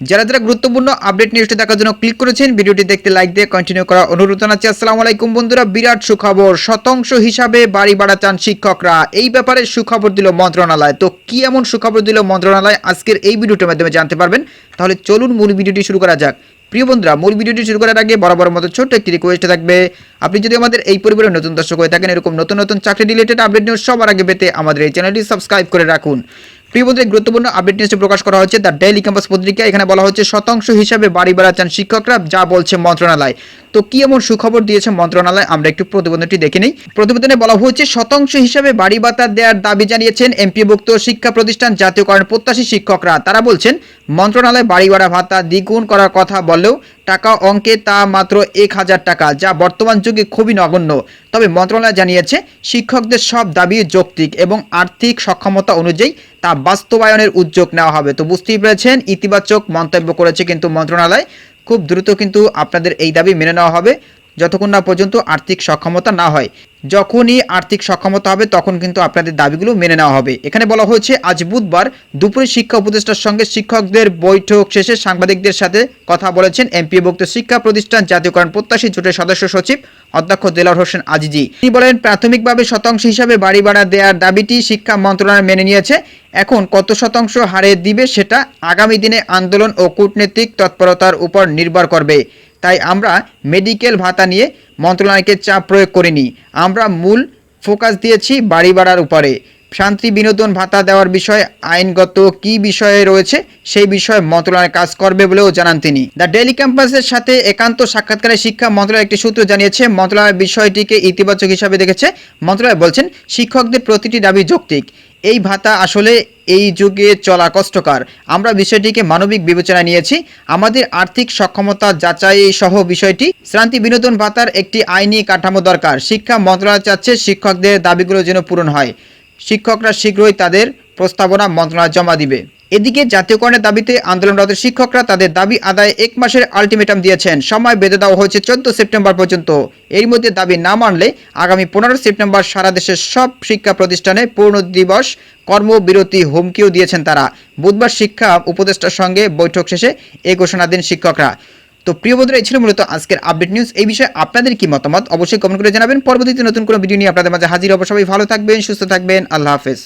যারা যারা গুরুত্বপূর্ণ আপডেট নিউজটি দেখার জন্য ক্লিক করেছেন, ভিডিওটি দেখতে লাইক দিয়ে কন্টিনিউ করার অনুরোধ জানাচ্ছি। আসসালামু আলাইকুম বন্ধুরা, বিরাট সুখবর। শতাংশ হিসাবে বাড়ি বাড়া চান শিক্ষকরা। এই ব্যাপারে সুখবর দিল মন্ত্রণালয়। তো কি এমন সুখবর দিল মন্ত্রণালয়? আজকের এই ভিডিওটির মাধ্যমে জানতে পারবেন। তাহলে চলুন মূল ভিডিওটি শুরু করা যাক। প্রিয় বন্ধুরা, মূল ভিডিওটি শুরু করার আগে বরাবর মতো ছোট্ট একটি রিকোয়েস্ট থাকবে। আপনি যদি আমাদের এই পরিবারের নতুন দর্শক হয়ে থাকেন, এরকম নতুন নতুন চাকরি রিলেটেড আপডেট নিউজ সবার আগে পেতে আমাদের এই চ্যানেলটি সাবস্ক্রাইব করে রাখুন। প্রিয় বন্ধুরা গুরুত্বপূর্ণ আপডেট নিউজটি প্রকাশ করা হচ্ছে। দ্য ডেইলি ক্যাম্পাস পত্রিকা এখানে বলা হচ্ছে, শতাংশ হিসাবে বাড়ি বাড়া চান শিক্ষকরা, যা বলছে মন্ত্রণালয়। তো কি এমন সুখবর দিয়েছে মন্ত্রণালয়? আমরা একটু প্রতিবেদনটি দেখে নিই। প্রতিবেদনে বলা হয়েছে শতাংশ হিসাবে বাড়ি ভাতা দেওয়ার দাবি জানিয়েছেন এমপিভুক্ত শিক্ষা প্রতিষ্ঠান, জাতীয়করণ প্রত্যাশী শিক্ষকরা। তারা বলছেন, মন্ত্রণালয় বাড়ি ভাড়া ভাতা দ্বিগুণ করার কথা বললেও টাকা অঙ্কে তা মাত্র এক হাজার টাকা, যা বর্তমান যুগে খুবই নগণ্য। তবে মন্ত্রণালয় জানিয়েছে, শিক্ষকদের সব দাবি যৌক্তিক এবং আর্থিক সক্ষমতা অনুযায়ী তা বাস্তবায়নের উদ্যোগ নেওয়া হবে। তো বুঝতেই পেরেছেন, ইতিবাচক মন্তব্য করেছে কিন্তু মন্ত্রণালয়। খুব দ্রুত কিন্তু আপনাদের এই দাবি মেনে নেওয়া হবে। যতক্ষণ না পর্যন্ত আর্থিক সক্ষমতা না হয়। যখনই আর্থিক সক্ষমতা হবে, তখন কিন্তু আপনাদের দাবিগুলো মেনে নেওয়া হবে। এখানে বলা হয়েছে, আজ বুধবার দুপুরে শিক্ষা উপদেষ্টার সঙ্গে শিক্ষকদের বৈঠক শেষে সাংবাদিকদের সাথে কথা বলেছেন এমপি এমপিভুক্ত শিক্ষা প্রতিষ্ঠান জাতীয়করণ প্রত্যাশী জোটের সদস্য সচিব অধ্যক্ষ দেলার হোসেন আজিজি। তিনি বলেন, প্রাথমিকভাবে শতাংশ হিসাবে বাড়ি ভাড়া দেওয়ার দাবিটি শিক্ষা মন্ত্রণালয় মেনে নিয়েছে। এখন কত শতাংশ হারে দিবে সেটা আগামী দিনে আন্দোলন ও কূটনৈতিক তৎপরতার উপর নির্ভর করবে। তাই আমরা মেডিকেল ভাতা নিয়ে মন্ত্রণালয়কে চাপ প্রয়োগ করিনি। আমরা মূল ফোকাস দিয়েছি বাড়ি বাড়ার উপরে। শান্তি বিনোদন ভাতা দেওয়ার বিষয়ে আইনগত কি বিষয়ে রয়েছে সেই বিষয়ে মন্ত্রণালয় কাজ করবে বলেও জানান তিনি। দ্য ডেইলি ক্যাম্পাসের সাথে একান্ত সাক্ষাৎকারে শিক্ষা মন্ত্রণালয় একটি সূত্র জানিয়েছে, মন্ত্রণালয় বিষয়টিকে ইতিবাচক হিসাবে দেখেছে। মন্ত্রণালয় বলছেন, শিক্ষকদের প্রতিটি দাবি যৌক্তিক। এই ভাতা আসলে এই যুগে চলা কষ্টকর। আমরা বিষয়টিকে মানবিক বিবেচনা নিয়েছি। আমাদের আর্থিক সক্ষমতা যাচাই সহ বিষয়টি। শ্রান্তি বিনোদন ভাতার একটি আইনি কাঠামো দরকার। শিক্ষা মন্ত্রণালয় চাচ্ছে শিক্ষকদের দাবিগুলো যেন পূরণ হয়। শিক্ষকরা শীঘ্রই তাদের প্রস্তাবনা মন্ত্রণালয় জমা দিবে। এদিকে জাতীয়করণের দাবিতে আন্দোলনরত শিক্ষকরা তাদের দাবি আদায়ে এক মাসের আলটিমেটাম দিয়েছেন। সময় বেঁধে দেওয়া হয়েছে চোদ্দ সেপ্টেম্বর পর্যন্ত। এর মধ্যে দাবি না মানলে আগামী পনেরো সেপ্টেম্বর সারা দেশের সব শিক্ষা প্রতিষ্ঠানে পূর্ণ দিবস কর্মবিরতি হুমকিও দিয়েছেন তারা। বুধবার শিক্ষা উপদেষ্টার সঙ্গে বৈঠক শেষে এ ঘোষণা দেন শিক্ষকরা। তো প্রিয় বন্ধুরা, এই ছিল মূলত আজকের আপডেট নিউজ। এই বিষয়ে আপনাদের কি মতামত? অবশ্যই কমেন্ট করে জানাবেন। পরবর্তীতে নতুন কোনো ভিডিও নিয়ে আপনাদের মাঝে হাজির হব। সবাই ভালো থাকবেন, সুস্থ থাকবেন। আল্লাহ হাফেজ।